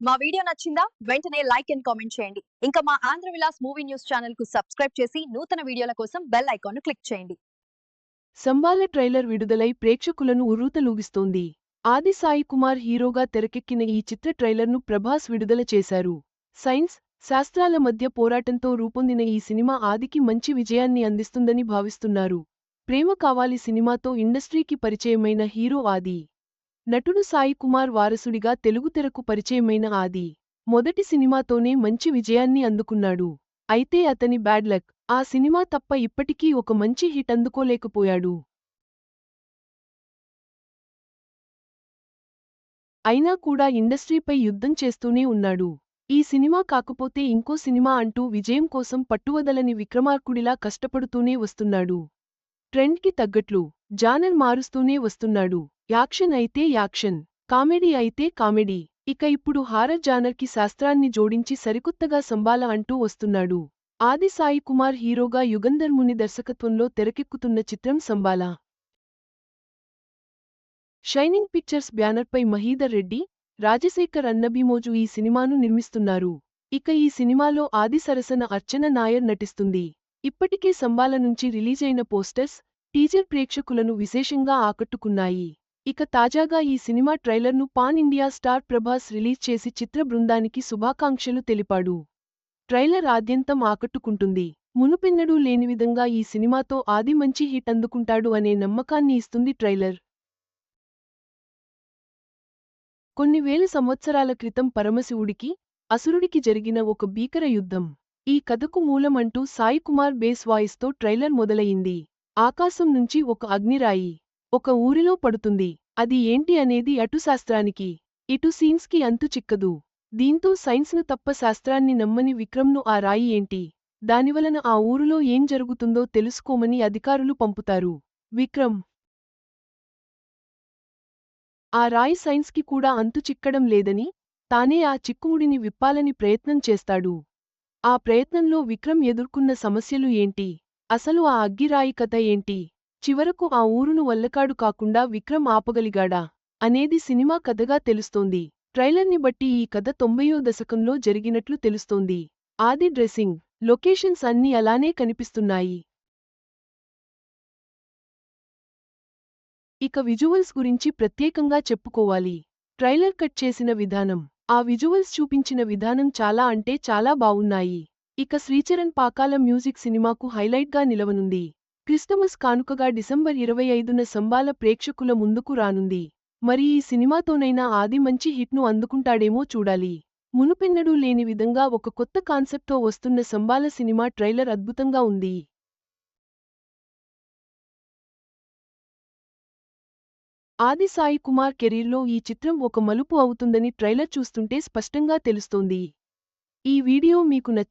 మా వీడియో నచ్చిందా? వెంటనే లైక్ అండ్ కామెంట్ చేయండి. ఇంకా మా ఆంధ్ర విలాస్ మూవీ న్యూస్ ఛానల్కు సబ్స్క్రైబ్ చేసి నూతన వీడియోల కోసం బెల్ ఐకాన్ను క్లిక్ చేయండి. సంబాల ట్రైలర్ విడుదలై ప్రేక్షకులను ఉర్రూతలూగిస్తోంది. ఆది సాయి కుమార్ హీరోగా తెరకెక్కిన ఈ చిత్ర ట్రైలర్ను ప్రభాస్ విడుదల చేశారు. సైన్స్ శాస్త్రాల మధ్య పోరాటంతో రూపొందిన ఈ సినిమా ఆదికి మంచి విజయాన్ని అందిస్తుందని భావిస్తున్నారు. ప్రేమ కావాలి సినిమాతో ఇండస్ట్రీకి పరిచయమైన హీరో ఆది. నటుడు సాయి కుమార్ వారసుడిగా తెలుగుతెరకు పరిచయమైన ఆది. మొదటి సినిమాతోనే మంచి విజయాన్ని అందుకున్నాడు. అయితే అతని బ్యాడ్ లక్ ఆ సినిమా తప్ప ఇప్పటికీ ఒక మంచి హిట్ అందుకోలేకపోయాడు. అయినా కూడా ఇండస్ట్రీపై యుద్ధం చేస్తూనే ఉన్నాడు. ఈ సినిమా కాకపోతే ఇంకో సినిమా అంటూ విజయం కోసం పట్టువదలని విక్రమార్కుడిలా కష్టపడుతూనే వస్తున్నాడు. ట్రెండ్కి తగ్గట్లు జానర్ మారుస్తూనే వస్తున్నాడు. యాక్షన్ అయితే యాక్షన్ కామెడీ అయితే కామెడీ. ఇక ఇప్పుడు హారర్ జానర్కి శాస్త్రాన్ని జోడించి సరికొత్తగా సంబాల అంటూ వస్తున్నాడు. ఆది సాయి కుమార్ హీరోగా యుగంధర్ ముని దర్శకత్వంలో తెరకెక్కుతున్న చిత్రం సంబాల. షైనింగ్ పిక్చర్స్ బ్యానర్పై మహీదర్ రెడ్డి రాజశేఖర్ అన్నబిమోజు ఈ సినిమాను నిర్మిస్తున్నారు. ఇక ఈ సినిమాలో ఆది సరసన అర్చన నాయర్ నటిస్తుంది. ఇప్పటికే సంబాల నుంచి రిలీజైన పోస్టర్స్ టీజర్ ప్రేక్షకులను విశేషంగా ఆకట్టుకున్నాయి. ఇక తాజాగా ఈ సినిమా ట్రైలర్ను pan India star Prabhas release చేసి చిత్ర బృందానికి శుభాకాంక్షలు తెలిపాడు. ట్రైలర్ ఆద్యంతం ఆకట్టుకుంటుంది. మునుపెన్నడూ లేని విధంగా ఈ సినిమాతో ఆది మంచి హిట్ అందుకుంటాడు అనే నమ్మకాన్ని ఇస్తుంది ట్రైలర్. కొన్ని వేల సంవత్సరాల క్రితం పరమశివుడికి అసురుడికి జరిగిన ఒక భీకర యుద్ధం. ఈ కథకు మూలమంటూ సాయికుమార్ బేస్ వాయిస్తో ట్రైలర్ మొదలయింది ఆకాశం నుంచి ఒక అగ్నిరాయి ఒక ఊరిలో పడుతుంది. అది ఏంటి అనేది అటు శాస్త్రానికి ఇటు సీన్స్కి అంతు చిక్కదు. దీంతో సైన్స్ను తప్ప శాస్త్రాన్ని నమ్మని విక్రమ్ను ఆ రాయి ఏంటి? దానివలన ఆ ఊరులో ఏం జరుగుతుందో తెలుసుకోమని అధికారులు పంపుతారు. విక్రమ్. ఆ రాయి సైన్స్కి కూడా అంతు చిక్కడం లేదని తానే ఆ చిక్కుముడిని విప్పాలని ప్రయత్నం చేస్తాడు. ఆ ప్రయత్నంలో విక్రమ్ ఎదుర్కొన్న సమస్యలు ఏంటి? అసలు ఆ అగ్గిరాయి కథ ఏంటి? చివరకు ఆ ఊరును వల్లకాడు కాకుండా విక్రమ్ ఆపగలిగాడా? అనేది సినిమా కథగా తెలుస్తోంది. ట్రైలర్ని బట్టి ఈ కథ తొంభయో దశకంలో జరిగినట్లు తెలుస్తోంది. ఆది డ్రెస్సింగ్. లొకేషన్స్ అన్నీ అలానే కనిపిస్తున్నాయి. ఇక విజువల్స్ గురించి ప్రత్యేకంగా చెప్పుకోవాలి. ట్రైలర్ కట్ చేసిన విధానం. ఆ విజువల్స్ చూపించిన విధానం చాలా అంటే చాలా బావున్నాయి. ఇక శ్రీచరణ్ పాకాల మ్యూజిక్ సినిమాకు హైలైట్గా నిలవనుంది. క్రిస్టమస్ కానుకగా డిసెంబర్ ఇరవై ఐదున సంబాల ప్రేక్షకుల ముందుకు రానుంది. మరి ఈ సినిమాతోనైనా ఆది మంచి హిట్ను అందుకుంటాడేమో చూడాలి. మునుపెన్నడూ లేని విధంగా ఒక కొత్త కాన్సెప్ట్తో వస్తున్న సంబాల సినిమా ట్రైలర్ అద్భుతంగా ఉంది. ఆది సాయి కుమార్ కెరీర్లో ఈ చిత్రం ఒక మలుపు అవుతుందని ట్రైలర్ చూస్తుంటే స్పష్టంగా తెలుస్తోంది. ఈ వీడియో మీకు నచ్చి